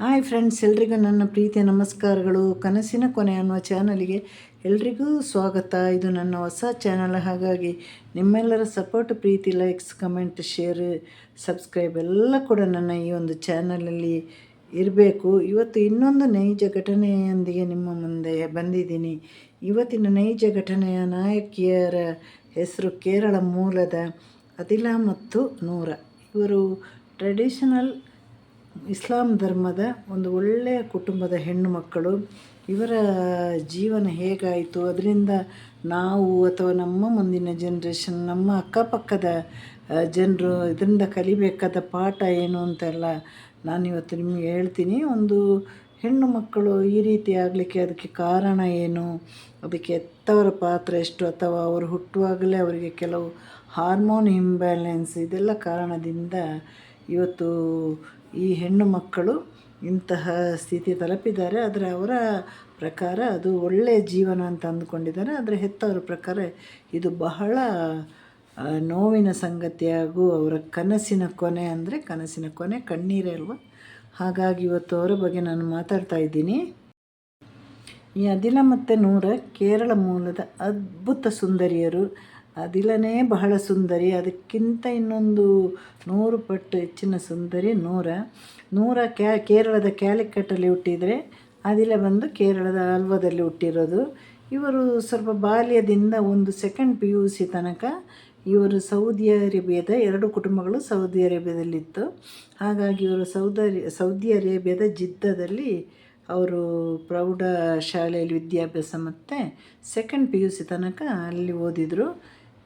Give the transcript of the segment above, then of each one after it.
Hi friends, ಎಲ್ರಿಗೂ ನನ್ನ ಪ್ರೀತಿಯ ನಮಸ್ಕಾರಗಳು. ಕನಸಿನ ಕೊನೆ ಅನ್ನುವ ಚಾನಲಿಗೆ ಎಲ್ರಿಗೂ ಸ್ವಾಗತ. ಇದು ನನ್ನ ಹೊಸ ಚಾನಲ್. ಹಾಗಾಗಿ ನಿಮ್ಮೆಲ್ಲರ ಸಪೋರ್ಟ್, ಪ್ರೀತಿ ಲೈಕ್ಸ್ ಕಮೆಂಟ್ ಶೇರ್ ಸಬ್ಸ್ಕ್ರೈಬ್ ಎಲ್ಲ ಕೂಡ ನನ್ನ ಈ ಒಂದು ಚಾನಲಲ್ಲಿ ಇರಬೇಕು. ಇವತ್ತು ಇನ್ನೊಂದು ನೈಜ ಘಟನೆಯೊಂದಿಗೆ ನಿಮ್ಮ ಮುಂದೆ ಬಂದಿದ್ದೀನಿ. ಇವತ್ತಿನ ನೈಜ ಘಟನೆಯ ನಾಯಕಿಯರ ಹೆಸರು ಕೇರಳ ಮೂಲದ ಅದಿಲಾ ಮತ್ತು ನೂರ. ಇವರು ಟ್ರೆಡಿಷನಲ್ ಇಸ್ಲಾಂ ಧರ್ಮದ ಒಂದು ಒಳ್ಳೆಯ ಕುಟುಂಬದ ಹೆಣ್ಣು ಮಕ್ಕಳು, ಇವರ ಜೀವನ ಹೇಗಾಯಿತು? ಅದರಿಂದ ನಾವು ಅಥವಾ ನಮ್ಮ ಮುಂದಿನ ಜನ್ರೇಷನ್ ನಮ್ಮ ಅಕ್ಕಪಕ್ಕದ ಜನರು ಇದರಿಂದ ಕಲಿಬೇಕಾದ ಪಾಠ ಏನು ಅಂತೆಲ್ಲ ನಾನಿವತ್ತು ನಿಮಗೆ ಹೇಳ್ತೀನಿ. ಒಂದು ಹೆಣ್ಣು ಮಕ್ಕಳು ಈ ರೀತಿ ಆಗಲಿಕ್ಕೆ ಅದಕ್ಕೆ ಕಾರಣ ಏನು? ಅದಕ್ಕೆ ಎತ್ತವರ ಪಾತ್ರ ಎಷ್ಟು? ಅಥವಾ ಅವರು ಹುಟ್ಟುವಾಗಲೇ ಅವರಿಗೆ ಕೆಲವು ಹಾರ್ಮೋನ್ ಇಂಬ್ಯಾಲೆನ್ಸ್ ಇದೆಲ್ಲ ಕಾರಣದಿಂದ ಇವತ್ತು ಈ ಹೆಣ್ಣು ಮಕ್ಕಳು ಇಂತಹ ಸ್ಥಿತಿ ತಲುಪಿದ್ದಾರೆ. ಆದರೆ ಅವರ ಪ್ರಕಾರ ಅದು ಒಳ್ಳೆಯ ಜೀವನ ಅಂತ ಅಂದುಕೊಂಡಿದ್ದಾರೆ. ಆದರೆ ಹೆತ್ತವರ ಪ್ರಕಾರ ಇದು ಬಹಳ ನೋವಿನ ಸಂಗತಿ ಹಾಗೂ ಅವರ ಕನಸಿನ ಕೊನೆ ಅಂದರೆ ಕನಸಿನ ಕೊನೆ ಕಣ್ಣೀರೇ ಅಲ್ವ? ಹಾಗಾಗಿ ಇವತ್ತು ಅವರ ಬಗ್ಗೆ ನಾನು ಮಾತಾಡ್ತಾ ಇದ್ದೀನಿ. ಈ ಅದಿಲ ಮತ್ತು ನೂರ ಕೇರಳ ಮೂಲದ ಅದ್ಭುತ ಸುಂದರಿಯರು ಅದಿಲನೇ ಬಹಳ ಸುಂದರಿ. ಅದಕ್ಕಿಂತ ಇನ್ನೊಂದು ನೂರು ಪಟ್ಟು ಹೆಚ್ಚಿನ ಸುಂದರಿ ನೂರ. ನೂರ ಕ್ಯಾ, ಕೇರಳದ ಕ್ಯಾಲಿಕಟ್ಟಲ್ಲಿ ಹುಟ್ಟಿದರೆ ಅದಿಲ ಬಂದು ಕೇರಳದ ಆಲ್ವದಲ್ಲಿ ಹುಟ್ಟಿರೋದು. ಇವರು ಸ್ವಲ್ಪ ಬಾಲ್ಯದಿಂದ ಒಂದು ಸೆಕೆಂಡ್ ಪಿ ಯು ಸಿ ತನಕ ಇವರು ಸೌದಿ ಅರೇಬಿಯಾದ ಎರಡು ಕುಟುಂಬಗಳು ಸೌದಿ ಅರೇಬಿಯಾದಲ್ಲಿತ್ತು. ಹಾಗಾಗಿ ಇವರು ಸೌದಿ ಸೌದಿ ಅರೇಬಿಯಾದ ಜಿದ್ದದಲ್ಲಿ ಅವರು ಪ್ರೌಢ ಶಾಲೆಯಲ್ಲಿ ವಿದ್ಯಾಭ್ಯಾಸ ಮತ್ತು ಸೆಕೆಂಡ್ ಪಿ ಯು ಸಿ ತನಕ ಅಲ್ಲಿ ಓದಿದರು.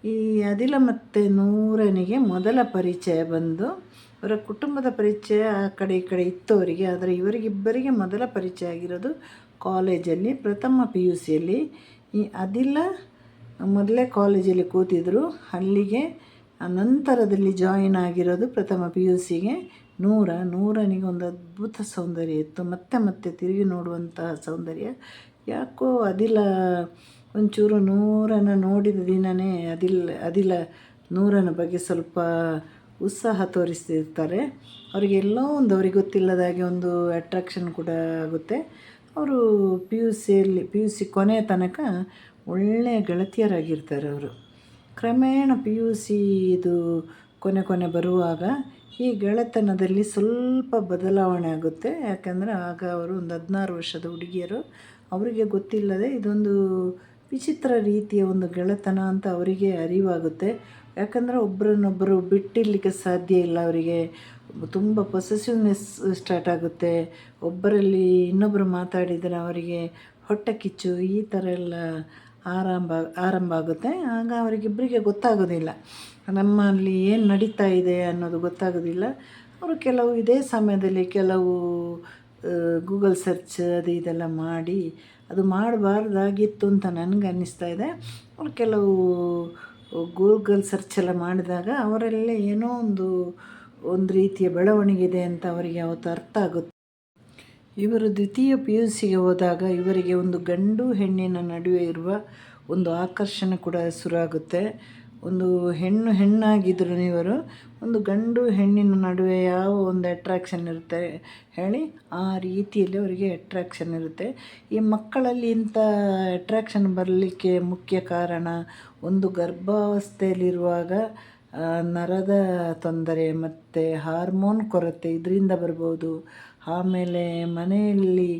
ಈ ಅದಿಲ ಮತ್ತು ನೂರನಿಗೆ ಮೊದಲ ಪರಿಚಯ ಬಂದು, ಅವರ ಕುಟುಂಬದ ಪರಿಚಯ ಆ ಕಡೆ ಈ ಕಡೆ ಇತ್ತು ಅವರಿಗೆ ಆದರೆ ಇವರಿಗಿಬ್ಬರಿಗೆ ಮೊದಲ ಪರಿಚಯ ಆಗಿರೋದು ಕಾಲೇಜಲ್ಲಿ, ಪ್ರಥಮ ಪಿ ಯು ಸಿಯಲ್ಲಿ ಈ ಅದಿಲ್ಲ ಮೊದಲೇ ಕಾಲೇಜಲ್ಲಿ ಕೂತಿದ್ರು. ಅಲ್ಲಿಗೆ ನಂತರದಲ್ಲಿ ಜಾಯಿನ್ ಆಗಿರೋದು ಪ್ರಥಮ ಪಿ ಯು ಸಿಗೆ ನೂರ. ನೂರನಿಗೆ ಒಂದು ಅದ್ಭುತ ಸೌಂದರ್ಯ ಇತ್ತು. ಮತ್ತೆ ಮತ್ತೆ ತಿರುಗಿ ನೋಡುವಂತಹ ಸೌಂದರ್ಯ. ಯಾಕೋ ಅದಿಲ್ಲ ಒಂಚೂರು ನೂರನ್ನು ನೋಡಿದ ದಿನವೇ ಅದಿಲ್ ಅದಿಲ್ಲ ನೂರನ ಬಗ್ಗೆ ಸ್ವಲ್ಪ ಉತ್ಸಾಹ ತೋರಿಸ್ತಿರ್ತಾರೆ. ಅವರಿಗೆಲ್ಲೋ ಒಂದು ಅವ್ರಿಗೆ ಗೊತ್ತಿಲ್ಲದಾಗೆ ಒಂದು ಅಟ್ರಾಕ್ಷನ್ ಕೂಡ ಆಗುತ್ತೆ. ಅವರು ಪಿ ಯು ಸಿಯಲ್ಲಿ ಪಿ ಯು ಸಿ ಕೊನೆಯ ತನಕ ಒಳ್ಳೆಯ ಗೆಳತಿಯರಾಗಿರ್ತಾರೆ ಅವರು. ಕ್ರಮೇಣ ಪಿ ಯು ಸಿ ಇದು ಕೊನೆ ಕೊನೆ ಬರುವಾಗ ಈ ಗೆಳೆತನದಲ್ಲಿ ಸ್ವಲ್ಪ ಬದಲಾವಣೆ ಆಗುತ್ತೆ. ಯಾಕಂದರೆ ಆಗ ಅವರು ಒಂದು ಹದಿನಾರು ವರ್ಷದ ಹುಡುಗಿಯರು. ಅವರಿಗೆ ಗೊತ್ತಿಲ್ಲದೆ ಇದೊಂದು ವಿಚಿತ್ರ ರೀತಿಯ ಒಂದು ಗೆಳೆತನ ಅಂತ ಅವರಿಗೆ ಅರಿವಾಗುತ್ತೆ. ಯಾಕಂದರೆ ಒಬ್ಬರನ್ನೊಬ್ಬರು ಬಿಟ್ಟಿರಲಿಕ್ಕೆ ಸಾಧ್ಯ ಇಲ್ಲ ಅವರಿಗೆ. ತುಂಬ ಪೊಸೆಸಿವ್ನೆಸ್ ಸ್ಟಾರ್ಟ್ ಆಗುತ್ತೆ. ಒಬ್ಬರಲ್ಲಿ ಇನ್ನೊಬ್ಬರು ಮಾತಾಡಿದರೆ ಅವರಿಗೆ ಹೊಟ್ಟೆ ಕಿಚ್ಚು, ಈ ಥರ ಎಲ್ಲ ಆರಂಭ ಆರಂಭ ಆಗುತ್ತೆ. ಆಗ ಅವರಿಗಿಬ್ಬರಿಗೆ ಗೊತ್ತಾಗೋದಿಲ್ಲ. ನಮ್ಮಲ್ಲಿ ಏನು ನಡೀತಾ ಇದೆ ಅನ್ನೋದು ಗೊತ್ತಾಗೋದಿಲ್ಲ. ಅವರು ಕೆಲವು ಇದೇ ಸಮಯದಲ್ಲಿ ಕೆಲವು ಗೂಗಲ್ ಸರ್ಚ್ ಅದು ಇದೆಲ್ಲ ಮಾಡಿ ಅದು ಮಾಡಬಾರ್ದಾಗಿತ್ತು ಅಂತ ನನಗೆ ಅನ್ನಿಸ್ತಾ ಇದೆ. ಕೆಲವು ಗೂಗಲ್ ಸರ್ಚ್ ಎಲ್ಲ ಮಾಡಿದಾಗ ಅವರೆಲ್ಲ ಏನೋ ಒಂದು ಒಂದು ರೀತಿಯ ಬೆಳವಣಿಗೆ ಇದೆ ಅಂತ ಅವರಿಗೆ ಅವತ್ತು ಅರ್ಥ ಆಗುತ್ತೆ. ಇವರು ದ್ವಿತೀಯ ಪಿ ಯು ಸಿಗೆ ಹೋದಾಗ ಇವರಿಗೆ ಒಂದು ಗಂಡು ಹೆಣ್ಣಿನ ನಡುವೆ ಇರುವ ಒಂದು ಆಕರ್ಷಣೆ ಕೂಡ ಶುರುವಾಗುತ್ತೆ ಒಂದು ಹೆಣ್ಣು ಹೆಣ್ಣಾಗಿದ್ದರು ಇವರು ಒಂದು ಗಂಡು ಹೆಣ್ಣಿನ ನಡುವೆ ಯಾವ ಒಂದು ಅಟ್ರಾಕ್ಷನ್ ಇರುತ್ತೆ ಹೇಳಿ, ಆ ರೀತಿಯಲ್ಲಿ ಅವರಿಗೆ ಅಟ್ರಾಕ್ಷನ್ ಇರುತ್ತೆ. ಈ ಮಕ್ಕಳಲ್ಲಿ ಇಂಥ ಅಟ್ರಾಕ್ಷನ್ ಬರಲಿಕ್ಕೆ ಮುಖ್ಯ ಕಾರಣ ಒಂದು ಗರ್ಭಾವಸ್ಥೆಯಲ್ಲಿರುವಾಗ ನರದ ತೊಂದರೆ ಮತ್ತು ಹಾರ್ಮೋನ್ ಕೊರತೆ ಇದರಿಂದ ಬರ್ಬೋದು. ಆಮೇಲೆ ಮನೆಯಲ್ಲಿ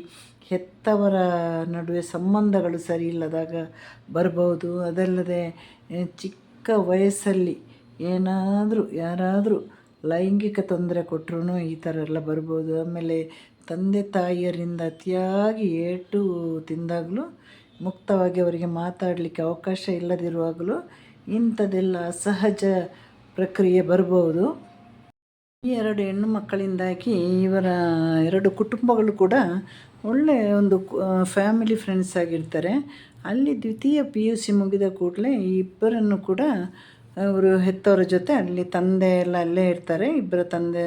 ಹೆತ್ತವರ ನಡುವೆ ಸಂಬಂಧಗಳು ಸರಿ ಇಲ್ಲದಾಗ ಬರ್ಬೋದು. ಅದಲ್ಲದೆ, ಚಿಕ್ಕ ಚಿಕ್ಕ ವಯಸ್ಸಲ್ಲಿ ಏನಾದರೂ, ಯಾರಾದರೂ ಲೈಂಗಿಕ ತೊಂದರೆ ಕೊಟ್ಟರು ಈ ಥರ ಎಲ್ಲ ಬರ್ಬೋದು. ಆಮೇಲೆ ತಂದೆ ತಾಯಿಯರಿಂದ ಅತಿಯಾಗಿ ಏಟು ತಿಂದಾಗಲೂ, ಮುಕ್ತವಾಗಿ ಅವರಿಗೆ ಮಾತಾಡಲಿಕ್ಕೆ ಅವಕಾಶ ಇಲ್ಲದಿರುವಾಗಲೂ ಇಂಥದ್ದೆಲ್ಲ ಅಸಹಜ ಪ್ರಕ್ರಿಯೆ ಬರ್ಬೋದು. ಈ ಎರಡು ಹೆಣ್ಣು ಮಕ್ಕಳಿಂದಾಗಿ ಇವರ ಎರಡು ಕುಟುಂಬಗಳು ಕೂಡ ಒಳ್ಳೆಯ ಒಂದು ಫ್ಯಾಮಿಲಿ ಫ್ರೆಂಡ್ಸ್ ಆಗಿರ್ತಾರೆ. ಅಲ್ಲಿ ದ್ವಿತೀಯ ಪಿ ಯು ಸಿ ಮುಗಿದ ಕೂಡಲೇ ಈ ಇಬ್ಬರನ್ನು ಕೂಡ ಅವರು ಹೆತ್ತವರ ಜೊತೆ ಅಲ್ಲಿ ತಂದೆ ಎಲ್ಲ ಅಲ್ಲೇ ಇರ್ತಾರೆ. ಇಬ್ಬರ ತಂದೆ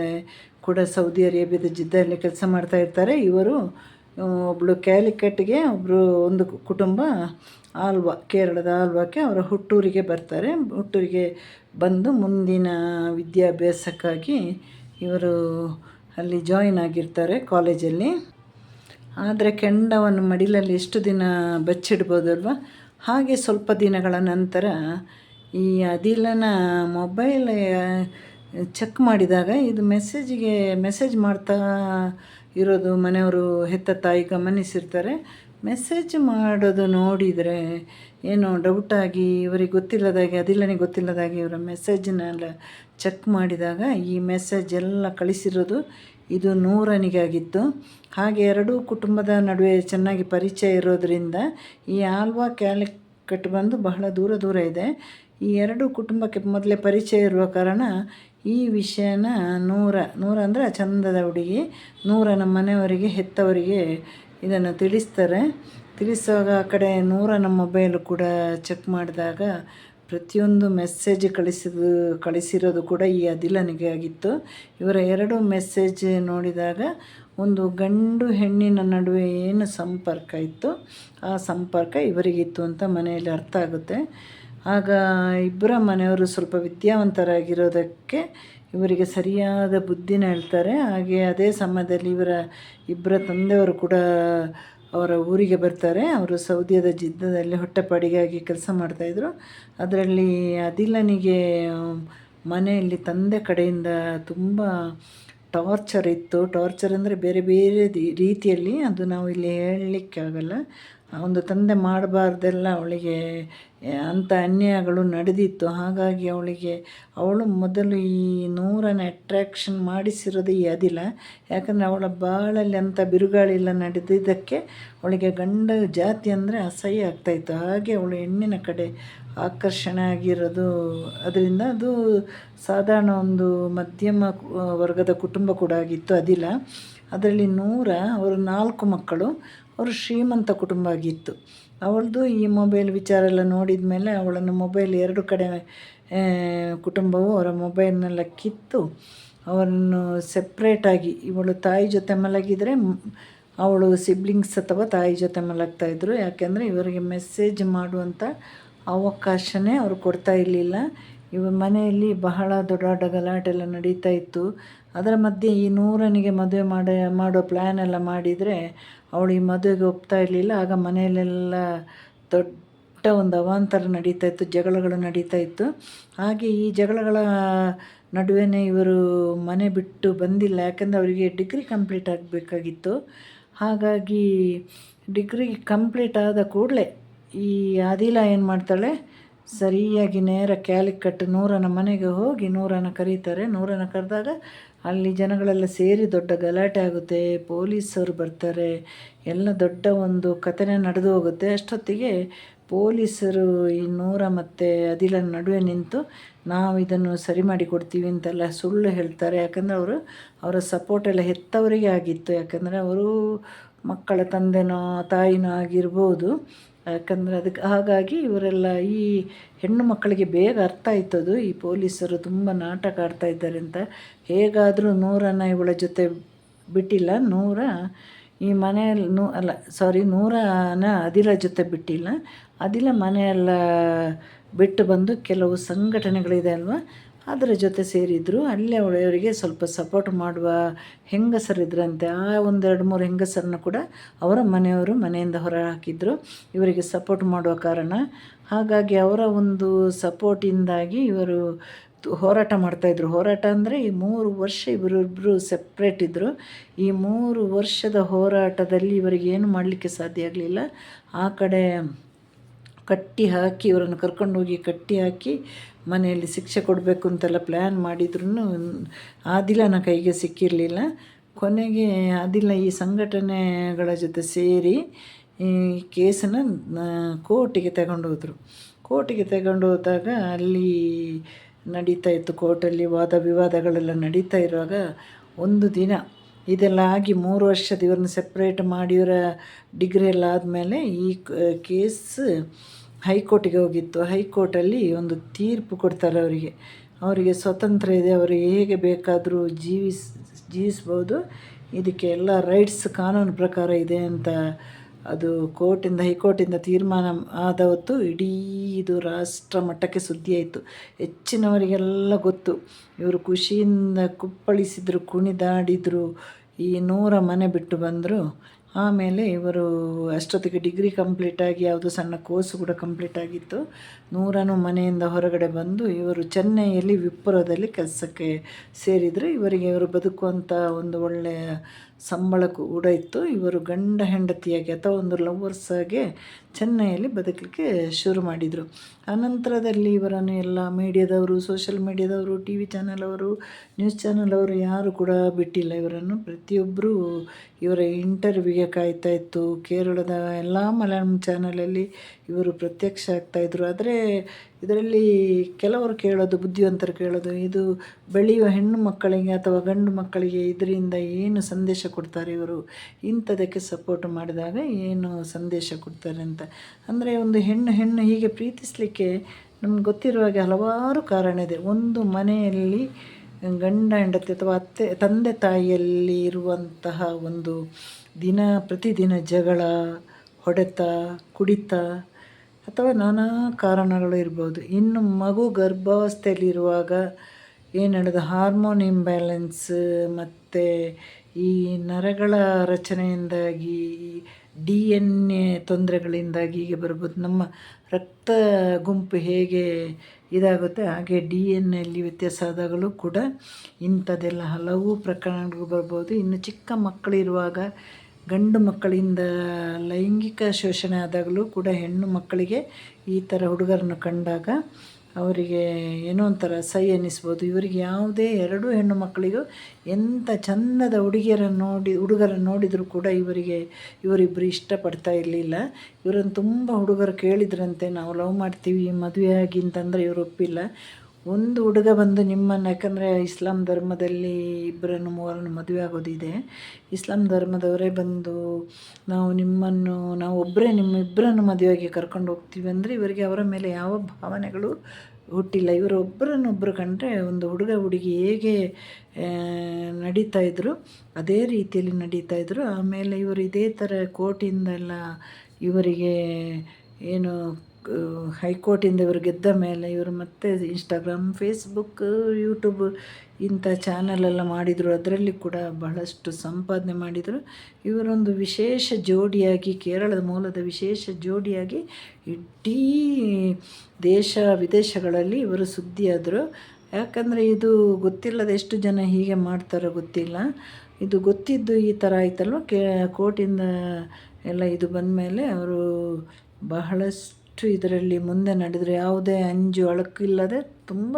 ಕೂಡ ಸೌದಿ ಅರೇಬಿಯಾದ ಜಿದ್ದಲ್ಲಿ ಕೆಲಸ ಮಾಡ್ತಾ ಇರ್ತಾರೆ. ಇವರು ಒಬ್ಬಳು ಕ್ಯಾಲಿಕಟ್ಗೆ ಒಬ್ಬರು ಒಂದು ಕುಟುಂಬ ಆಲ್ವಾ, ಕೇರಳದ ಆಲ್ವಾಕ್ಕೆ ಅವರ ಹುಟ್ಟೂರಿಗೆ ಬರ್ತಾರೆ. ಹುಟ್ಟೂರಿಗೆ ಬಂದು ಮುಂದಿನ ವಿದ್ಯಾಭ್ಯಾಸಕ್ಕಾಗಿ ಇವರು ಅಲ್ಲಿ ಜಾಯಿನ್ ಆಗಿರ್ತಾರೆ ಕಾಲೇಜಲ್ಲಿ ಆದರೆ ಕೆಂಡವನ್ನು ಮಡಿಲಲ್ಲಿ ಎಷ್ಟು ದಿನ ಬಚ್ಚಿಡ್ಬೋದಲ್ವ? ಹಾಗೆ ಸ್ವಲ್ಪ ದಿನಗಳ ನಂತರ ಈ ಅದಿಲನ ಮೊಬೈಲ್ ಚೆಕ್ ಮಾಡಿದಾಗ ಇದು ಮೆಸೇಜಿಗೆ ಮೆಸೇಜ್ ಮಾಡ್ತಾ ಇರೋದು ಮನೆಯವರು ಹೆತ್ತ ತಾಯಿ ಗಮನಿಸಿರ್ತಾರೆ. ಮೆಸೇಜ್ ಮಾಡೋದು ನೋಡಿದರೆ ಏನೋ ಡೌಟಾಗಿ ಇವರಿಗೆ ಗೊತ್ತಿಲ್ಲದಾಗಿ ಅದಿಲ್ಲನೇ ಗೊತ್ತಿಲ್ಲದಾಗಿ ಇವರ ಮೆಸೇಜನ್ನೆಲ್ಲ ಚೆಕ್ ಮಾಡಿದಾಗ ಈ ಮೆಸೇಜ್ ಎಲ್ಲ ಕಳಿಸಿರೋದು ಇದು ನೂರನಿಗಾಗಿತ್ತು. ಹಾಗೆ ಎರಡೂ ಕುಟುಂಬದ ನಡುವೆ ಚೆನ್ನಾಗಿ ಪರಿಚಯ ಇರೋದರಿಂದ ಈ ಆಲ್ವಾ ಕ್ಯಾಲಿಕಟ್ ಬಂದು ಬಹಳ ದೂರ ದೂರ ಇದೆ. ಈ ಎರಡು ಕುಟುಂಬಕ್ಕೆ ಮೊದಲೇ ಪರಿಚಯ ಇರುವ ಕಾರಣ ಈ ವಿಷಯನ ನೂರ ನೂರ ಅಂದರೆ ಚಂದದ ಹುಡುಗಿ ನೂರ ನಮ್ಮ ಮನೆಯವರಿಗೆ, ಹೆತ್ತವರಿಗೆ ಇದನ್ನು ತಿಳಿಸ್ತಾರೆ. ತಿಳಿಸುವಾಗ ಆ ಕಡೆ ನೂರ ನಮ್ಮ ಮೊಬೈಲು ಕೂಡ ಚೆಕ್ ಮಾಡಿದಾಗ ಪ್ರತಿಯೊಂದು ಮೆಸೇಜ್ ಕಳಿಸಿದ, ಕಳಿಸಿರೋದು ಕೂಡ ಈ ಅದಿಲನಿಗೆ ಆಗಿತ್ತು. ಇವರ ಎರಡು ಮೆಸೇಜ್ ನೋಡಿದಾಗ ಒಂದು ಗಂಡು ಹೆಣ್ಣಿನ ನಡುವೆ ಏನು ಸಂಪರ್ಕ ಇತ್ತು, ಆ ಸಂಪರ್ಕ ಇವರಿಗಿತ್ತು ಅಂತ ಮನೆಯಲ್ಲಿ ಅರ್ಥ ಆಗುತ್ತೆ. ಆಗ ಇಬ್ಬರ ಮನೆಯವರು ಸ್ವಲ್ಪ ವಿದ್ಯಾವಂತರಾಗಿರೋದಕ್ಕೆ ಇವರಿಗೆ ಸರಿಯಾದ ಬುದ್ಧಿನ ಹೇಳ್ತಾರೆ. ಹಾಗೆ ಅದೇ ಸಮಯದಲ್ಲಿ ಇವರ ಇಬ್ಬರ ತಂದೆಯವರು ಕೂಡ ಅವರ ಊರಿಗೆ ಬರ್ತಾರೆ. ಅವರು ಸೌದಿಯದ ಜಿದ್ದದಲ್ಲಿ ಹೊಟ್ಟೆಪಾಡಿಗಾಗಿ ಕೆಲಸ ಮಾಡ್ತಾಯಿದ್ರು ಅದರಲ್ಲಿ ಅದಿಲನಿಗೆ ಮನೆಯಲ್ಲಿ ತಂದೆ ಕಡೆಯಿಂದ ತುಂಬ ಟಾರ್ಚರ್ ಇತ್ತು. ಟಾರ್ಚರ್ ಅಂದರೆ ಬೇರೆ ಬೇರೆ ರೀತಿಯಲ್ಲಿ ಅದು ನಾವು ಇಲ್ಲಿ ಹೇಳಲಿಕ್ಕಾಗಲ್ಲ. ಒಂದು ತಂದೆ ಮಾಡಬಾರ್ದೆಲ್ಲ ಅವಳಿಗೆ ಅಂಥ ಅನ್ಯಾಯಗಳು ನಡೆದಿತ್ತು. ಹಾಗಾಗಿ ಅವಳಿಗೆ, ಅವಳು ಮೊದಲು ಈ ನೂರನ್ನು ಅಟ್ರ್ಯಾಕ್ಷನ್ ಮಾಡಿಸಿರೋದು ಈ ಅದಿಲ. ಯಾಕಂದರೆ ಅವಳ ಬಾಳಲ್ಲಿ ಅಂಥ ಬಿರುಗಾಳಿಲ್ಲ ನಡೆದಿದ್ದಕ್ಕೆ ಅವಳಿಗೆ ಗಂಡ ಜಾತಿ ಅಂದರೆ ಅಸಹ್ಯ ಆಗ್ತಾಯಿತ್ತು ಹಾಗೆ ಅವಳು ಹೆಣ್ಣಿನ ಕಡೆ ಆಕರ್ಷಣೆ ಆಗಿರೋದು. ಅದರಿಂದ ಅದು ಸಾಧಾರಣ ಒಂದು ಮಧ್ಯಮ ವರ್ಗದ ಕುಟುಂಬ ಕೂಡ ಆಗಿತ್ತು ಅದಿಲ್ಲ ಅದರಲ್ಲಿ ನೂರ, ಅವರು ನಾಲ್ಕು ಮಕ್ಕಳು. ಅವರು ಶ್ರೀಮಂತ ಕುಟುಂಬ ಆಗಿತ್ತು. ಅವಳದು ಈ ಮೊಬೈಲ್ ವಿಚಾರ ಎಲ್ಲ ನೋಡಿದ ಮೇಲೆ ಅವಳನ್ನು ಮೊಬೈಲ್ ಎರಡು ಕಡೆ ಕುಟುಂಬವು ಅವರ ಮೊಬೈಲ್ನೆಲ್ಲ ಕಿತ್ತು. ಅವರನ್ನು ಸೆಪ್ರೇಟಾಗಿ ಇವಳು ತಾಯಿ ಜೊತೆ ಮಲಗಿದರೆ ಅವಳು ಸಿಬ್ಲಿಂಗ್ಸ್ ಅಥವಾ ತಾಯಿ ಜೊತೆ ಮಲಗ್ತಾಯಿದ್ರು ಯಾಕೆಂದರೆ ಇವರಿಗೆ ಮೆಸೇಜ್ ಮಾಡುವಂಥ ಅವಕಾಶನೇ ಅವರು ಕೊಡ್ತಾ ಇರಲಿಲ್ಲ. ಇವ ಮನೆಯಲ್ಲಿ ಬಹಳ ದೊಡ್ಡ ಗಲಾಟೆ ಎಲ್ಲ ನಡೀತಾ ಇತ್ತು. ಅದರ ಮಧ್ಯೆ ಈ ನೂರನಿಗೆ ಮದುವೆ ಮಾಡ, ಮಾಡೋ ಪ್ಲ್ಯಾನ್ ಎಲ್ಲ ಮಾಡಿದರೆ ಅವಳು ಈ ಮದುವೆಗೆ ಒಪ್ತಾ ಇರಲಿಲ್ಲ. ಆಗ ಮನೆಯಲ್ಲೆಲ್ಲ ದೊಡ್ಡ ಒಂದು ಅವಾಂತರ ನಡೀತಾ ಇತ್ತು, ಜಗಳಗಳು ನಡೀತಾ ಇತ್ತು. ಹಾಗೆ ಈ ಜಗಳಗಳ ನಡುವೆ ಇವರು ಮನೆ ಬಿಟ್ಟು ಬಂದಿಲ್ಲ. ಯಾಕಂದರೆ ಅವರಿಗೆ ಡಿಗ್ರಿ ಕಂಪ್ಲೀಟ್ ಆಗಬೇಕಾಗಿತ್ತು. ಹಾಗಾಗಿ ಡಿಗ್ರಿ ಕಂಪ್ಲೀಟ್ ಆದ ಕೂಡಲೇ ಈ ಆದಿಲ ಏನು ಮಾಡ್ತಾಳೆ? ಸರಿಯಾಗಿ ನೇರ ಕ್ಯಾಲಿಕಟ್ ನೂರನ ಮನೆಗೆ ಹೋಗಿ ನೂರನ ಕರೀತಾರೆ. ನೂರನ ಕರೆದಾಗ ಅಲ್ಲಿ ಜನಗಳೆಲ್ಲ ಸೇರಿ ದೊಡ್ಡ ಗಲಾಟೆ ಆಗುತ್ತೆ, ಪೊಲೀಸರು ಬರ್ತಾರೆ, ಎಲ್ಲ ದೊಡ್ಡ ಒಂದು ಕಥೆನೇ ನಡೆದು ಹೋಗುತ್ತೆ. ಅಷ್ಟೊತ್ತಿಗೆ ಪೊಲೀಸರು ಈ ನೂರ ಮತ್ತು ಅದಿಲ ನಡುವೆ ನಿಂತು ನಾವು ಇದನ್ನು ಸರಿ ಮಾಡಿ ಕೊಡ್ತೀವಿ ಅಂತೆಲ್ಲ ಸುಳ್ಳು ಹೇಳ್ತಾರೆ. ಯಾಕಂದರೆ ಅವರು ಅವರ ಸಪೋರ್ಟ್ ಎಲ್ಲ ಹೆತ್ತವರಿಗೆ ಆಗಿತ್ತು. ಯಾಕಂದರೆ ಅವರು ಮಕ್ಕಳ ತಂದೆನೋ, ತಾಯಿನೋ ಆಗಿರ್ಬೋದು. ಯಾಕಂದರೆ ಅದಕ್ಕೆ ಹಾಗಾಗಿ ಇವರೆಲ್ಲ ಈ ಹೆಣ್ಣು ಮಕ್ಕಳಿಗೆ ಬೇಗ ಅರ್ಥ ಆಯ್ತದು. ಈ ಪೊಲೀಸರು ತುಂಬ ನಾಟಕ ಆಡ್ತಾ ಇದ್ದಾರೆ ಅಂತ. ಹೇಗಾದರೂ ನೂರನ್ನ ಇವಳ ಜೊತೆ ಬಿಟ್ಟಿಲ್ಲ. ನೂರ ಈ ಮನೆಯಲ್ಲಿ, ನೂ, ಅಲ್ಲ ಸಾರಿ ನೂರನ ಅದಿಲ ಜೊತೆ ಬಿಟ್ಟಿಲ್ಲ. ಅದಿಲ ಮನೆಯೆಲ್ಲ ಬಿಟ್ಟು ಬಂದು ಕೆಲವು ಸಂಘಟನೆಗಳಿದೆ ಅಲ್ವಾ? ಅದರ ಜೊತೆ ಸೇರಿದ್ರು ಅಲ್ಲೇ ಅವರಿಗೆ ಸ್ವಲ್ಪ ಸಪೋರ್ಟ್ ಮಾಡುವ ಹೆಂಗಸರಿದ್ರಂತೆ ಆ ಒಂದೆರಡು ಮೂರು ಹೆಂಗಸರನ್ನು ಕೂಡ ಅವರ ಮನೆಯವರು ಮನೆಯಿಂದ ಹೊರ ಹಾಕಿದ್ರು. ಇವರಿಗೆ ಸಪೋರ್ಟ್ ಮಾಡುವ ಕಾರಣ. ಹಾಗಾಗಿ ಅವರ ಒಂದು ಸಪೋರ್ಟಿಂದಾಗಿ ಇವರು ಹೋರಾಟ ಮಾಡ್ತಾಯಿದ್ರು ಹೋರಾಟ ಅಂದರೆ ಈ ಮೂರು ವರ್ಷ ಇವರಿಬ್ಬರು ಸೆಪ್ರೇಟ್ ಇದ್ದರು ಈ ಮೂರು ವರ್ಷದ ಹೋರಾಟದಲ್ಲಿ ಇವರಿಗೆ ಏನು ಮಾಡಲಿಕ್ಕೆ ಸಾಧ್ಯ ಆಗಲಿಲ್ಲ. ಆ ಕಡೆ ಕಟ್ಟಿ ಹಾಕಿ, ಇವರನ್ನು ಕರ್ಕೊಂಡೋಗಿ ಕಟ್ಟಿ ಹಾಕಿ ಮನೆಯಲ್ಲಿ ಶಿಕ್ಷೆ ಕೊಡಬೇಕು ಅಂತೆಲ್ಲ ಪ್ಲ್ಯಾನ್ ಮಾಡಿದ್ರೂ ನನ್ನ ಕೈಗೆ ಸಿಕ್ಕಿರಲಿಲ್ಲ. ಕೊನೆಗೆ ಆದಿಲ್ಲ ಈ ಸಂಘಟನೆಗಳ ಜೊತೆ ಸೇರಿ ಈ ಕೇಸನ್ನು ಕೋರ್ಟಿಗೆ ತಗೊಂಡು ಹೋದರು. ಕೋರ್ಟಿಗೆ ತಗೊಂಡು ಹೋದಾಗ ಅಲ್ಲಿ ನಡೀತಾ ಇತ್ತು, ಕೋರ್ಟಲ್ಲಿ ವಾದ ವಿವಾದಗಳೆಲ್ಲ ನಡೀತಾ ಇರುವಾಗ ಒಂದು ದಿನ ಇದೆಲ್ಲ ಆಗಿ ಮೂರು ವರ್ಷದ ಇವ್ರನ್ನ ಸೆಪ್ರೇಟ್ ಮಾಡಿ ಇವರ ಡಿಗ್ರಿ ಎಲ್ಲ ಆದಮೇಲೆ ಈ ಕೇಸ್ ಹೈಕೋರ್ಟಿಗೆ ಹೋಗಿತ್ತು. ಹೈಕೋರ್ಟಲ್ಲಿ ಒಂದು ತೀರ್ಪು ಕೊಡ್ತಾರೆ ಅವರಿಗೆ. ಅವರಿಗೆ ಸ್ವತಂತ್ರ ಇದೆ. ಅವರು ಹೇಗೆ ಬೇಕಾದರೂ ಜೀವಿಸ್, ಜೀವಿಸ್ಬೋದು. ಇದಕ್ಕೆ ಎಲ್ಲ ರೈಟ್ಸ್ ಕಾನೂನು ಪ್ರಕಾರ ಇದೆ ಅಂತ ಅದು ಕೋರ್ಟಿಂದ, ಹೈಕೋರ್ಟಿಂದ ತೀರ್ಮಾನ ಆದ ಹೊತ್ತು ಇಡೀ ಇದು ರಾಷ್ಟ್ರ ಮಟ್ಟಕ್ಕೆ ಸುದ್ದಿ ಆಯಿತು ಹೆಚ್ಚಿನವರಿಗೆಲ್ಲ ಗೊತ್ತು. ಇವರು ಖುಷಿಯಿಂದ ಕುಪ್ಪಳಿಸಿದರು, ಕುಣಿದಾಡಿದರು, ಈ ನೂರ ಮನೆ ಬಿಟ್ಟು ಬಂದರು. ಆಮೇಲೆ ಇವರು ಅಷ್ಟೊತ್ತಿಗೆ ಡಿಗ್ರಿ ಕಂಪ್ಲೀಟ್ ಆಗಿ ಯಾವುದೋ ಸಣ್ಣ ಕೋರ್ಸ್ ಕೂಡ ಕಂಪ್ಲೀಟ್ ಆಗಿತ್ತು. ನೂರನೂ ಮನೆಯಿಂದ ಹೊರಗಡೆ ಬಂದು ಇವರು ಚೆನ್ನೈಯಲ್ಲಿ ವಿಪ್ರೋದಲ್ಲಿ ಕೆಲಸಕ್ಕೆ ಸೇರಿದರು. ಇವರಿಗೆ ಇವರು ಬದುಕುವಂಥ ಒಂದು ಒಳ್ಳೆಯ ಸಂಬಳ ಕೂಡ ಇತ್ತು. ಇವರು ಗಂಡ ಹೆಂಡತಿಯಾಗಿ ಅಥವಾ ಒಂದು ಲವರ್ಸ್ ಆಗಿ ಚೆನ್ನೈಯಲ್ಲಿ ಬದುಕಲಿಕ್ಕೆ ಶುರು ಮಾಡಿದರು. ಅನಂತರದಲ್ಲಿ ಇವರನ್ನು ಎಲ್ಲ ಮೀಡಿಯಾದವರು ಸೋಷಲ್ ಮೀಡಿಯಾದವರು ಟಿ ವಿ ಚಾನಲ್ ಅವರು ನ್ಯೂಸ್ ಚಾನಲ್ ಅವರು ಯಾರು ಕೂಡ ಬಿಟ್ಟಿಲ್ಲ. ಇವರನ್ನು ಪ್ರತಿಯೊಬ್ಬರು ಇವರ ಇಂಟರ್ವ್ಯೂಗೆ ಕಾಯ್ತಾ ಇತ್ತು. ಕೇರಳದ ಎಲ್ಲ ಮಲಯಾಳಂ ಚಾನಲಲ್ಲಿ ಇವರು ಪ್ರತ್ಯಕ್ಷ ಆಗ್ತಾಯಿದ್ರು ಆದರೆ ಇದರಲ್ಲಿ ಕೆಲವರು ಕೇಳೋದು, ಬುದ್ಧಿವಂತರು ಕೇಳೋದು, ಇದು ಬೆಳೆಯುವ ಹೆಣ್ಣು ಮಕ್ಕಳಿಗೆ ಅಥವಾ ಗಂಡು ಮಕ್ಕಳಿಗೆ ಇದರಿಂದ ಏನು ಸಂದೇಶ ಕೊಡ್ತಾರೆ ಇವರು? ಇಂಥದಕ್ಕೆ ಸಪೋರ್ಟ್ ಮಾಡಿದಾಗ ಏನು ಸಂದೇಶ ಕೊಡ್ತಾರೆ ಅಂತ. ಅಂದರೆ ಒಂದು ಹೆಣ್ಣು ಹೆಣ್ಣು ಹೀಗೆ ಪ್ರೀತಿಸಲಿಕ್ಕೆ ನಮ್ಗೆ ಗೊತ್ತಿರುವ ಹಾಗೆ ಹಲವಾರು ಕಾರಣ ಇದೆ. ಒಂದು ಮನೆಯಲ್ಲಿ ಗಂಡ, ಹೆಂಡತಿ ಅಥವಾ ಅತ್ತೆ, ತಂದೆ, ತಾಯಿಯಲ್ಲಿ ಇರುವಂತಹ ಒಂದು ದಿನ ಪ್ರತಿದಿನ ಜಗಳ, ಹೊಡೆತ, ಕುಡಿತ ಅಥವಾ ನಾನಾ ಕಾರಣಗಳು ಇರ್ಬೋದು. ಇನ್ನು ಮಗು ಗರ್ಭಾವಸ್ಥೆಯಲ್ಲಿರುವಾಗ ಏನು ಹೇಳೋದು? ಹಾರ್ಮೋನ್ ಇಂಬ್ಯಾಲೆನ್ಸ್ ಮತ್ತು ಈ ನರಗಳ ರಚನೆಯಿಂದಾಗಿ ಡಿ ಎನ್ ಎ ತೊಂದರೆಗಳಿಂದಾಗಿ ಹೀಗೆ ಬರ್ಬೋದು. ನಮ್ಮ ರಕ್ತ ಗುಂಪು ಹೇಗೆ ಇದಾಗುತ್ತೆ, ಹಾಗೆ ಡಿ ಎನ್ ಎಲ್ಲಿ ವ್ಯತ್ಯಾಸ ಆದಾಗಲೂ ಕೂಡ ಇಂಥದ್ದೆಲ್ಲ ಹಲವು ಪ್ರಕರಣಗಳು ಬರ್ಬೋದು. ಇನ್ನು ಚಿಕ್ಕ ಮಕ್ಕಳಿರುವಾಗ, ಗಂಡು ಮಕ್ಕಳಿಂದ ಲೈಂಗಿಕ ಶೋಷಣೆ ಆದಾಗಲೂ ಕೂಡ ಹೆಣ್ಣು ಮಕ್ಕಳಿಗೆ ಈ ಥರ ಹುಡುಗರನ್ನು ಕಂಡಾಗ ಅವರಿಗೆ ಏನೋ ಒಂಥರ ಸೈ ಅನ್ನಿಸ್ಬೋದು ಇವರಿಗೆ ಯಾವುದೇ ಎರಡು ಹೆಣ್ಣು ಮಕ್ಕಳಿಗೂ ಎಂಥ ಚಂದದ ಹುಡುಗಿಯರನ್ನು ನೋಡಿ, ಹುಡುಗರನ್ನು ನೋಡಿದರೂ ಕೂಡ ಇವರಿಗೆ ಇವರಿಬ್ಬರು ಇಷ್ಟಪಡ್ತಾ ಇರಲಿಲ್ಲ. ಇವರನ್ನು ತುಂಬ ಹುಡುಗರು ಕೇಳಿದ್ರಂತೆ, ನಾವು ಲವ್ ಮಾಡ್ತೀವಿ, ಮದುವೆ ಆಗಿ ಅಂತಂದರೆ ಇವರು ಒಪ್ಪಿಲ್ಲ. ಒಂದು ಹುಡುಗ ಬಂದು ನಿಮ್ಮನ್ನು, ಯಾಕಂದರೆ ಇಸ್ಲಾಂ ಧರ್ಮದಲ್ಲಿ ಇಬ್ಬರನ್ನು ಮೂವರನ್ನು ಮದುವೆ ಆಗೋದಿದೆ. ಇಸ್ಲಾಂ ಧರ್ಮದವರೇ ಬಂದು ನಾವು ನಿಮ್ಮನ್ನು, ನಾವು ಒಬ್ಬರೇ ನಿಮ್ಮ ಇಬ್ಬರನ್ನು ಮದುವೆಗೆ ಕರ್ಕೊಂಡು ಹೋಗ್ತೀವಿ ಅಂದರೆ ಇವರಿಗೆ ಅವರ ಮೇಲೆ ಯಾವ ಭಾವನೆಗಳು ಹುಟ್ಟಿಲ್ಲ. ಇವರೊಬ್ಬರನ್ನೊಬ್ಬರು ಕಂಡ್ರೆ ಒಂದು ಹುಡುಗ ಹುಡುಗಿ ಹೇಗೆ ನಡೀತಾ ಇದ್ದರು ಅದೇ ರೀತಿಯಲ್ಲಿ ನಡೀತಾ ಇದ್ದರು ಆಮೇಲೆ ಇವರು ಇದೇ ಥರ ಕೋರ್ಟಿಂದೆಲ್ಲ ಇವರಿಗೆ ಏನು ಹೈಕೋರ್ಟಿಂದ ಇವರು ಗೆದ್ದ ಮೇಲೆ ಇವರು ಮತ್ತೆ ಇನ್ಸ್ಟಾಗ್ರಾಮ್ ಫೇಸ್ಬುಕ್ ಯೂಟ್ಯೂಬ್ ಇಂಥ ಚಾನಲೆಲ್ಲ ಮಾಡಿದರು. ಅದರಲ್ಲಿ ಕೂಡ ಬಹಳಷ್ಟು ಸಂಪಾದನೆ ಮಾಡಿದರು. ಇವರೊಂದು ವಿಶೇಷ ಜೋಡಿಯಾಗಿ, ಕೇರಳದ ಮೂಲದ ವಿಶೇಷ ಜೋಡಿಯಾಗಿ ಇಡೀ ದೇಶ ವಿದೇಶಗಳಲ್ಲಿ ಇವರು ಸುದ್ದಿಯಾದರು. ಯಾಕಂದರೆ ಇದು ಗೊತ್ತಿಲ್ಲದ ಎಷ್ಟು ಜನ ಹೀಗೆ ಮಾಡ್ತಾರೋ ಗೊತ್ತಿಲ್ಲ. ಇದು ಗೊತ್ತಿದ್ದು ಈ ಥರ ಆಯ್ತಲ್ವ? ಕೇ, ಕೋರ್ಟಿಂದ ಎಲ್ಲ ಇದು ಬಂದ ಮೇಲೆ ಅವರು ಬಹಳಷ್ಟು ಅಷ್ಟು ಇದರಲ್ಲಿ ಮುಂದೆ ನಡೆದರೆ ಯಾವುದೇ ಅಂಜು ಅಳಕಿಲ್ಲದೆ ತುಂಬ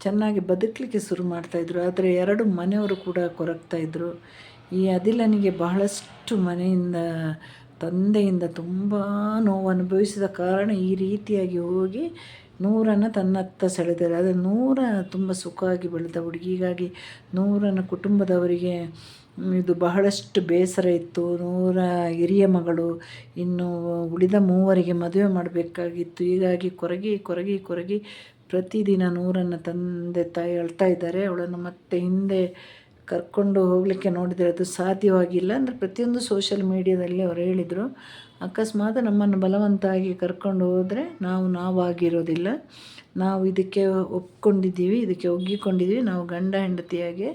ಚೆನ್ನಾಗಿ ಬದುಕಲಿಕ್ಕೆ ಶುರು ಮಾಡ್ತಾಯಿದ್ರು ಆದರೆ ಎರಡು ಮನೆಯವರು ಕೂಡ ಕೊರಗ್ತಾಯಿದ್ರು ಈ ಅದಿಲನಿಗೆ ಬಹಳಷ್ಟು ಮನೆಯಿಂದ, ತಂದೆಯಿಂದ ತುಂಬ ನೋವು ಅನುಭವಿಸಿದ ಕಾರಣ ಈ ರೀತಿಯಾಗಿ ಹೋಗಿ ನೂರನ್ನ ತನ್ನತ್ತ ಸೆಳೆದರೆ. ಅದು ನೂರ ತುಂಬ ಸುಖವಾಗಿ ಬೆಳೆದ ಹುಡುಗಿಗಾಗಿ ನೂರನ ಕುಟುಂಬದವರಿಗೆ ಇದು ಬಹಳಷ್ಟು ಬೇಸರ ಇತ್ತು. ನೂರ ಹಿರಿಯ ಮಗಳು ಇನ್ನು ಉಳಿದ ಮೂವರಿಗೆ ಮದುವೆ ಮಾಡಬೇಕಾಗಿತ್ತು. ಹೀಗಾಗಿ ಕೊರಗಿ ಕೊರಗಿ ಕೊರಗಿ ಪ್ರತಿದಿನ ನೂರನ್ನು ತಂದೆ ತಾಯಿ ಅಳ್ತಾ ಇದ್ದಾರೆ. ಅವಳನ್ನು ಮತ್ತೆ ಹಿಂದೆ ಕರ್ಕೊಂಡು ಹೋಗಲಿಕ್ಕೆ ನೋಡಿದರೆ ಅದು ಸಾಧ್ಯವಾಗಿಲ್ಲ. ಅಂದರೆ ಪ್ರತಿಯೊಂದು ಸೋಷಿಯಲ್ ಮೀಡಿಯಾದಲ್ಲಿ ಅವರು ಹೇಳಿದರು ಅಕಸ್ಮಾತ್ ನಮ್ಮನ್ನು ಬಲವಂತಾಗಿ ಕರ್ಕೊಂಡು ಹೋದರೆ ನಾವು ನಾವಾಗಿರೋದಿಲ್ಲ. ನಾವು ಇದಕ್ಕೆ ಒಪ್ಕೊಂಡಿದ್ದೀವಿ, ಇದಕ್ಕೆ ಒಗ್ಗಿಕೊಂಡಿದ್ದೀವಿ. ನಾವು ಗಂಡ ಹೆಂಡತಿಯಾಗೆ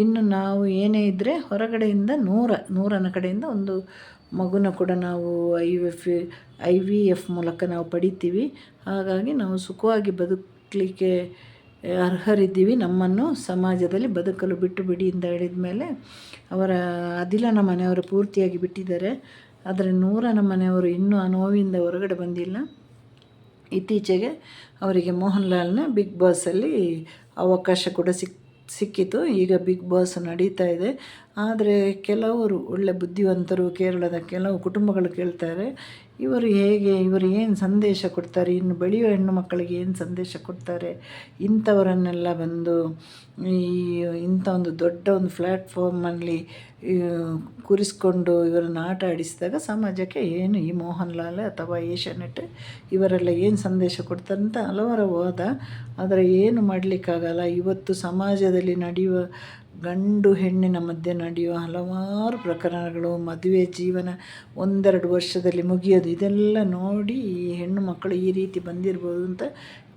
ಇನ್ನು ನಾವು ಏನೇ ಇದ್ದರೆ ಹೊರಗಡೆಯಿಂದ ನೂರ, ನೂರನ ಕಡೆಯಿಂದ ಒಂದು ಮಗುನ ಕೂಡ ನಾವು I F I V F ಮೂಲಕ ನಾವು ಪಡಿತೀವಿ. ಹಾಗಾಗಿ ನಾವು ಸುಖವಾಗಿ ಬದುಕಲಿಕ್ಕೆ ಅರ್ಹರಿದ್ದೀವಿ. ನಮ್ಮನ್ನು ಸಮಾಜದಲ್ಲಿ ಬದುಕಲು ಬಿಟ್ಟು ಬಿಡಿ ಅಂತ ಹೇಳಿದ ಮೇಲೆ ಅವರ ಅದಿಲನ ಮನೆಯವರು ಪೂರ್ತಿಯಾಗಿ ಬಿಟ್ಟಿದ್ದಾರೆ. ಆದರೆ ನೂರ ಮನೆಯವರು ಇನ್ನೂ ಆ ನೋವಿಂದ ಹೊರಗಡೆ ಬಂದಿಲ್ಲ. ಇತ್ತೀಚೆಗೆ ಅವರಿಗೆ ಮೋಹನ್ ಲಾಲ್ನ ಬಿಗ್ ಬಾಸಲ್ಲಿ ಅವಕಾಶ ಕೂಡ ಸಿಕ್, ಸಿಕ್ಕಿತು. ಈಗ ಬಿಗ್ ಬಾಸ್ ನಡೀತಾ ಇದೆ. ಆದರೆ ಕೆಲವರು ಒಳ್ಳೆ ಬುದ್ಧಿವಂತರು, ಕೇರಳದ ಕೆಲವು ಕುಟುಂಬಗಳು ಕೇಳ್ತಾರೆ, ಇವರು ಹೇಗೆ, ಇವರು ಏನು ಸಂದೇಶ ಕೊಡ್ತಾರೆ, ಇನ್ನು ಬೆಳೆಯುವ ಹೆಣ್ಣು ಮಕ್ಕಳಿಗೆ ಏನು ಸಂದೇಶ ಕೊಡ್ತಾರೆ, ಇಂಥವರನ್ನೆಲ್ಲ ಬಂದು ಈ ಇಂಥ ಒಂದು ದೊಡ್ಡ ಒಂದು ಪ್ಲ್ಯಾಟ್ಫಾರ್ಮಲ್ಲಿ ಕೂರಿಸ್ಕೊಂಡು ಇವರನ್ನು ಆಟ ಆಡಿಸಿದಾಗ ಸಮಾಜಕ್ಕೆ ಏನು ಈ ಮೋಹನ್ ಲಾಲ್ ಅಥವಾ ಏಷ್ಯಾನೆಟ್ ಇವರೆಲ್ಲ ಏನು ಸಂದೇಶ ಕೊಡ್ತಾರೆ ಅಂತ ಹಲವಾರು ವಾದ. ಆದರೆ ಏನು ಮಾಡಲಿಕ್ಕಾಗಲ್ಲ. ಇವತ್ತು ಸಮಾಜದಲ್ಲಿ ನಡೆಯುವ ಗಂಡು ಹೆಣ್ಣಿನ ಮಧ್ಯೆ ನಡೆಯುವ ಹಲವಾರು ಪ್ರಕರಣಗಳು, ಮದುವೆ ಜೀವನ ಒಂದೆರಡು ವರ್ಷದಲ್ಲಿ ಮುಗಿಯೋದು, ಇದೆಲ್ಲ ನೋಡಿ ಈ ಹೆಣ್ಣು ಮಕ್ಕಳು ಈ ರೀತಿ ಬಂದಿರ್ಬೋದು ಅಂತ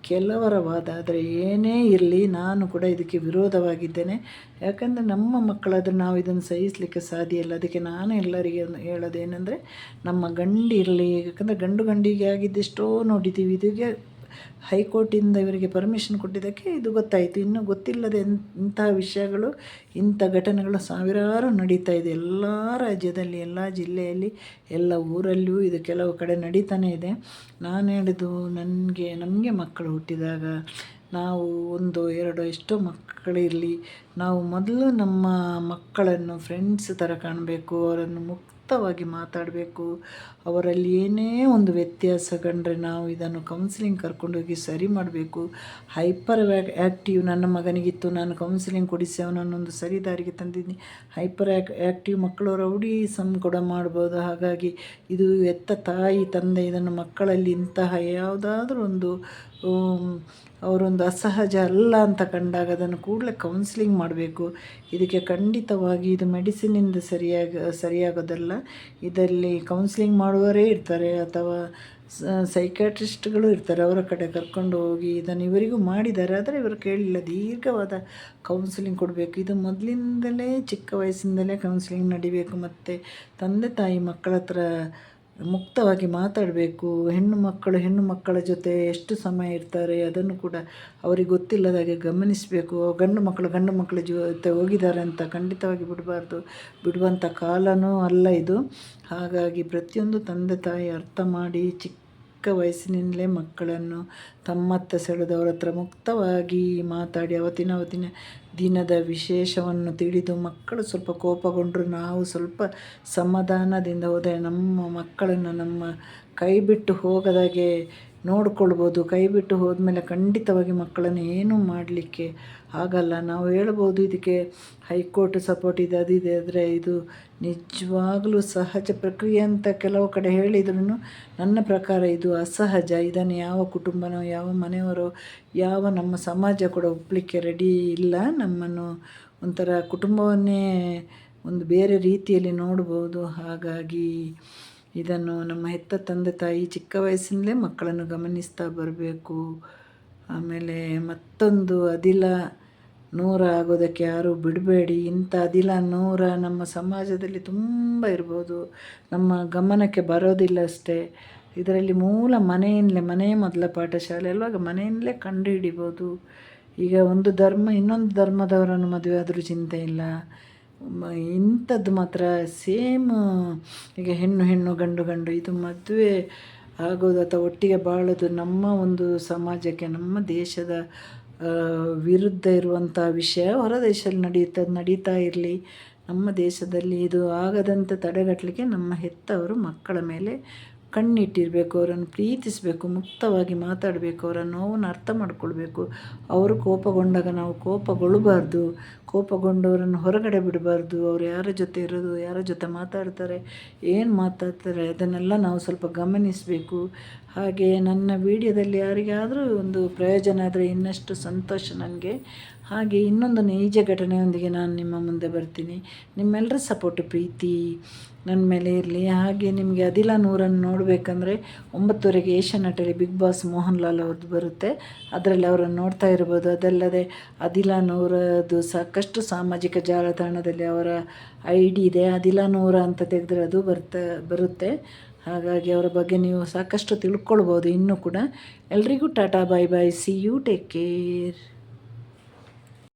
ಕೆಲವರ ವಾದ, ಆದರೆ ಏನೇ ಇರಲಿ ನಾನು ಕೂಡ ಇದಕ್ಕೆ ವಿರೋಧವಾಗಿದ್ದೇನೆ. ಯಾಕಂದರೆ ನಮ್ಮ ಮಕ್ಕಳಾದರೆ ನಾವು ಇದನ್ನು ಸಹಿಸಲಿಕ್ಕೆ ಸಾಧ್ಯ ಇಲ್ಲ. ಅದಕ್ಕೆ ನಾನು ಎಲ್ಲರಿಗೆ ಹೇಳೋದೇನೆಂದರೆ ನಮ್ಮ ಗಂಡಿರಲಿ, ಯಾಕಂದರೆ ಗಂಡು ಗಂಡಿಗೆ ಆಗಿದ್ದೆಷ್ಟೋ ನೋಡಿದ್ದೀವಿ. ಇದಕ್ಕೆ ಹೈಕೋರ್ಟಿಂದ ಇವರಿಗೆ ಪರ್ಮಿಷನ್ ಕೊಟ್ಟಿದ್ದಕ್ಕೆ ಇದು ಗೊತ್ತಾಯಿತು. ಇನ್ನು ಗೊತ್ತಿಲ್ಲದೆ ಇಂತಹ ವಿಷಯಗಳು, ಇಂಥ ಘಟನೆಗಳು ಸಾವಿರಾರು ನಡೀತಾ ಇದೆ. ಎಲ್ಲ ರಾಜ್ಯದಲ್ಲಿ, ಎಲ್ಲ ಜಿಲ್ಲೆಯಲ್ಲಿ, ಎಲ್ಲ ಊರಲ್ಲಿಯೂ ಇದು ಕೆಲವು ಕಡೆ ನಡೀತಾನೇ ಇದೆ. ನಾನು ಹೇಳಿದ್ದು ನನಗೆ, ನಮಗೆ ಮಕ್ಕಳು ಹುಟ್ಟಿದಾಗ ನಾವು ಒಂದು, ಎರಡು ಎಷ್ಟೋ ಮಕ್ಕಳಿರಲಿ ನಾವು ಮೊದಲು ನಮ್ಮ ಮಕ್ಕಳನ್ನು ಫ್ರೆಂಡ್ಸ್ ಥರ ಕಾಣಬೇಕು, ಅವರನ್ನು ಮುಕ್ತ ಮುಕ್ತವಾಗಿ ಮಾತಾಡಬೇಕು. ಅವರಲ್ಲಿ ಏನೇ ಒಂದು ವ್ಯತ್ಯಾಸ ಕಂಡ್ರೆ ನಾವು ಇದನ್ನು ಕೌನ್ಸಿಲಿಂಗ್ ಕರ್ಕೊಂಡೋಗಿ ಸರಿ ಮಾಡಬೇಕು. ಹೈಪರ್ ಆ್ಯಕ್ಟಿವ್ ನನ್ನ ಮಗನಿಗಿತ್ತು, ನಾನು ಕೌನ್ಸಿಲಿಂಗ್ ಕೊಡಿಸಿ ಅವನನ್ನೊಂದು ಸರಿ ದಾರಿಗೆ ತಂದಿದ್ದೀನಿ. ಹೈಪರ್ ಆ್ಯಕ್ ಆ್ಯಕ್ಟಿವ್ ಮಕ್ಕಳು ರೌಡಿ ಸಮ್ ಕೂಡ ಮಾಡ್ಬೋದು. ಹಾಗಾಗಿ ಇದು ಎತ್ತ ತಾಯಿ ತಂದೆ, ಇದನ್ನು ಮಕ್ಕಳಲ್ಲಿ ಇಂತಹ ಯಾವುದಾದ್ರೂ ಒಂದು ಅವರೊಂದು ಅಸಹಜ ಅಲ್ಲ ಅಂತ ಕಂಡಾಗ ಅದನ್ನು ಕೂಡಲೇ ಕೌನ್ಸಿಲಿಂಗ್ ಮಾಡಬೇಕು. ಇದಕ್ಕೆ ಖಂಡಿತವಾಗಿ ಇದು ಮೆಡಿಸಿನಿಂದ ಸರಿಯಾಗಿ, ಸರಿಯಾಗೋದಲ್ಲ. ಇದರಲ್ಲಿ ಕೌನ್ಸಿಲಿಂಗ್ ಮಾಡುವವರೇ ಇರ್ತಾರೆ ಅಥವಾ ಸೈಕ್ಯಾಟ್ರಿಸ್ಟ್ಗಳು ಇರ್ತಾರೆ. ಅವರ ಕಡೆ ಕರ್ಕೊಂಡು ಹೋಗಿ ಇದನ್ನು ಇವರಿಗೂ ಮಾಡಿದ್ದಾರೆ. ಆದರೆ ಇವರು ಕೇಳಿಲ್ಲ, ದೀರ್ಘವಾದ ಕೌನ್ಸಿಲಿಂಗ್ ಕೊಡಬೇಕು. ಇದು ಮೊದಲಿಂದಲೇ, ಚಿಕ್ಕ ವಯಸ್ಸಿಂದಲೇ ಕೌನ್ಸಿಲಿಂಗ್ ನಡಿಬೇಕು. ಮತ್ತು ತಂದೆ ತಾಯಿ ಮಕ್ಕಳ ಹತ್ರ ಮುಕ್ತವಾಗಿ ಮಾತಾಡಬೇಕು. ಹೆಣ್ಣು ಮಕ್ಕಳು, ಹೆಣ್ಣು ಮಕ್ಕಳ ಜೊತೆ ಎಷ್ಟು ಸಮಯ ಇರ್ತಾರೆ ಅದನ್ನು ಕೂಡ ಅವರಿಗೆ ಗೊತ್ತಿಲ್ಲದಾಗೆ ಗಮನಿಸಬೇಕು. ಗಂಡು ಮಕ್ಕಳು, ಗಂಡು ಮಕ್ಕಳ ಜೊತೆ ಹೋಗಿದ್ದಾರೆ ಅಂತ ಖಂಡಿತವಾಗಿ ಬಿಡಬಾರ್ದು. ಬಿಡುವಂಥ ಕಾಲನೂ ಅಲ್ಲ ಇದು. ಹಾಗಾಗಿ ಪ್ರತಿಯೊಂದು ತಂದೆ ತಾಯಿ ಅರ್ಥ ಮಾಡಿ ಚಿಕ್ಕ ಚಿಕ್ಕ ವಯಸ್ಸಿನಿಂದಲೇ ಮಕ್ಕಳನ್ನು ತಮ್ಮತ್ತ ಸೆಳೆದವರ ಹತ್ರ ಮುಕ್ತವಾಗಿ ಮಾತಾಡಿ ಅವತ್ತಿನ ಅವತ್ತಿನ ದಿನದ ವಿಶೇಷವನ್ನು ತಿಳಿದು ಮಕ್ಕಳು ಸ್ವಲ್ಪ ಕೋಪಗೊಂಡರು ನಾವು ಸ್ವಲ್ಪ ಸಮಾಧಾನದಿಂದ ಹೋದರೆ ನಮ್ಮ ಮಕ್ಕಳನ್ನು ನಮ್ಮ ಕೈ ಬಿಟ್ಟು ಹೋಗದಾಗೆ ನೋಡ್ಕೊಳ್ಬೋದು ಕೈ ಬಿಟ್ಟು ಹೋದ್ಮೇಲೆ ಖಂಡಿತವಾಗಿ ಮಕ್ಕಳನ್ನು ಏನೂ ಮಾಡಲಿಕ್ಕೆ ಆಗಲ್ಲ. ನಾವು ಹೇಳ್ಬೋದು ಇದಕ್ಕೆ ಹೈಕೋರ್ಟ್ ಸಪೋರ್ಟ್ ಇದೆ ಅದಿದೆ ಆದರೆ ಇದು ನಿಜವಾಗಲೂ ಸಹಜ ಪ್ರಕ್ರಿಯೆ ಅಂತ ಕೆಲವು ಕಡೆ ಹೇಳಿದ್ರು ನನ್ನ ಪ್ರಕಾರ ಇದು ಅಸಹಜ. ಇದನ್ನು ಯಾವ ಕುಟುಂಬನೋ, ಯಾವ ಮನೆಯವರೋ, ಯಾವ ನಮ್ಮ ಸಮಾಜ ಕೂಡ ಒಪ್ಪಲಿಕ್ಕೆ ರೆಡಿ ಇಲ್ಲ. ನಮ್ಮನ್ನು ಒಂಥರ ಕುಟುಂಬವನ್ನೇ ಒಂದು ಬೇರೆ ರೀತಿಯಲ್ಲಿ ನೋಡ್ಬೋದು. ಹಾಗಾಗಿ ಇದನ್ನು ನಮ್ಮ ಹೆತ್ತ ತಂದೆ ತಾಯಿ ಚಿಕ್ಕ ವಯಸ್ಸಿನಲ್ಲೇ ಮಕ್ಕಳನ್ನು ಗಮನಿಸ್ತಾ ಬರಬೇಕು. ಆಮೇಲೆ ಮತ್ತೊಂದು ಅದಿಲ, ನೂರ ಆಗೋದಕ್ಕೆ ಯಾರೂ ಬಿಡಬೇಡಿ. ಇಂಥ ಅದಿಲ, ನೂರ ನಮ್ಮ ಸಮಾಜದಲ್ಲಿ ತುಂಬ ಇರ್ಬೋದು. ನಮ್ಮ ಗಮನಕ್ಕೆ ಬರೋದಿಲ್ಲ ಅಷ್ಟೇ. ಇದರಲ್ಲಿ ಮೂಲ ಮನೆಯಿಂದಲೇ, ಮನೆಯ ಮೊದಲ ಪಾಠಶಾಲೆ ಅಲ್ವಾಗ ಮನೆಯಿಂದಲೇ ಕಂಡು ಹಿಡಿಬೋದು. ಈಗ ಒಂದು ಧರ್ಮ, ಇನ್ನೊಂದು ಧರ್ಮದವರನ್ನು ಮದುವೆ ಆದರೂ ಚಿಂತೆ ಇಲ್ಲ. ಇಂಥದ್ದು ಮಾತ್ರ, ಸೇಮ್, ಈಗ ಹೆಣ್ಣು ಹೆಣ್ಣು ಗಂಡು ಗಂಡು, ಇದು ಮದುವೆ ಆಗೋದು ಅಥವಾ ಒಟ್ಟಿಗೆ ಬಾಳೋದು ನಮ್ಮ ಒಂದು ಸಮಾಜಕ್ಕೆ, ನಮ್ಮ ದೇಶದ ವಿರುದ್ಧ ಇರುವಂಥ ವಿಷಯ ಹೊರ ದೇಶದಲ್ಲಿ ನಡೆಯುತ್ತೆ ನಡೀತಾ ಇರಲಿ. ನಮ್ಮ ದೇಶದಲ್ಲಿ ಇದು ಆಗದಂತೆ ತಡೆಗಟ್ಟಲಿಕ್ಕೆ ನಮ್ಮ ಹೆತ್ತವರು ಮಕ್ಕಳ ಮೇಲೆ ಕಣ್ಣಿಟ್ಟಿರಬೇಕು, ಅವರನ್ನು ಪ್ರೀತಿಸಬೇಕು, ಮುಕ್ತವಾಗಿ ಮಾತಾಡಬೇಕು ಅವರ ನೋವನ್ನು ಅರ್ಥ ಮಾಡಿಕೊಳ್ಬೇಕು. ಅವರು ಕೋಪಗೊಂಡಾಗ ನಾವು ಕೋಪಗೊಳ್ಳಬಾರ್ದು, ಕೋಪಗೊಂಡವರನ್ನು ಹೊರಗಡೆ ಬಿಡಬಾರ್ದು, ಅವ್ರು ಯಾರ ಜೊತೆ ಇರೋದು, ಯಾರ ಜೊತೆ ಮಾತಾಡ್ತಾರೆ, ಏನು ಮಾತಾಡ್ತಾರೆ, ಅದನ್ನೆಲ್ಲ ನಾವು ಸ್ವಲ್ಪ ಗಮನಿಸಬೇಕು. ಹಾಗೆ ನನ್ನ ವಿಡಿಯೋದಲ್ಲಿ ಯಾರಿಗಾದರೂ ಒಂದು ಪ್ರಯೋಜನ ಆದರೆ ಇನ್ನಷ್ಟು ಸಂತೋಷ ನನಗೆ. ಹಾಗೆ ಇನ್ನೊಂದು ನೈಜ ಘಟನೆಯೊಂದಿಗೆ ನಾನು ನಿಮ್ಮ ಮುಂದೆ ಬರ್ತೀನಿ. ನಿಮ್ಮೆಲ್ಲರ ಸಪೋರ್ಟ್ ಪ್ರೀತಿ ನನ್ನ ಮೇಲೆ ಇರಲಿ. ಹಾಗೆ ನಿಮಗೆ ಅದಿಲ ನೂರನ್ನು ನೋಡಬೇಕಂದ್ರೆ ಒಂಬತ್ತುವರೆಗೆ ನಟಲ್ಲಿ ಬಿಗ್ ಬಾಸ್ ಮೋಹನ್ ಲಾಲ್ ಅವ್ರದ್ದು ಬರುತ್ತೆ. ಅದರಲ್ಲಿ ಅವರನ್ನು ನೋಡ್ತಾ ಇರ್ಬೋದು. ಅದಲ್ಲದೆ ಅದಿಲ ನೂರದು ಸಾಕಷ್ಟು ಸಾಮಾಜಿಕ ಜಾಲತಾಣದಲ್ಲಿ ಅವರ ಐ ಡಿ ಇದೆ. ಅದಿಲ ನೂರ ಅಂತ ತೆಗೆದ್ರೆ ಅದು ಬರ್ತಾ, ಬರುತ್ತೆ. ಹಾಗಾಗಿ ಅವರ ಬಗ್ಗೆ ನೀವು ಸಾಕಷ್ಟು ತಿಳ್ಕೊಳ್ಬೋದು. ಇನ್ನೂ ಕೂಡ ಎಲ್ರಿಗೂ tata bye bye see you take care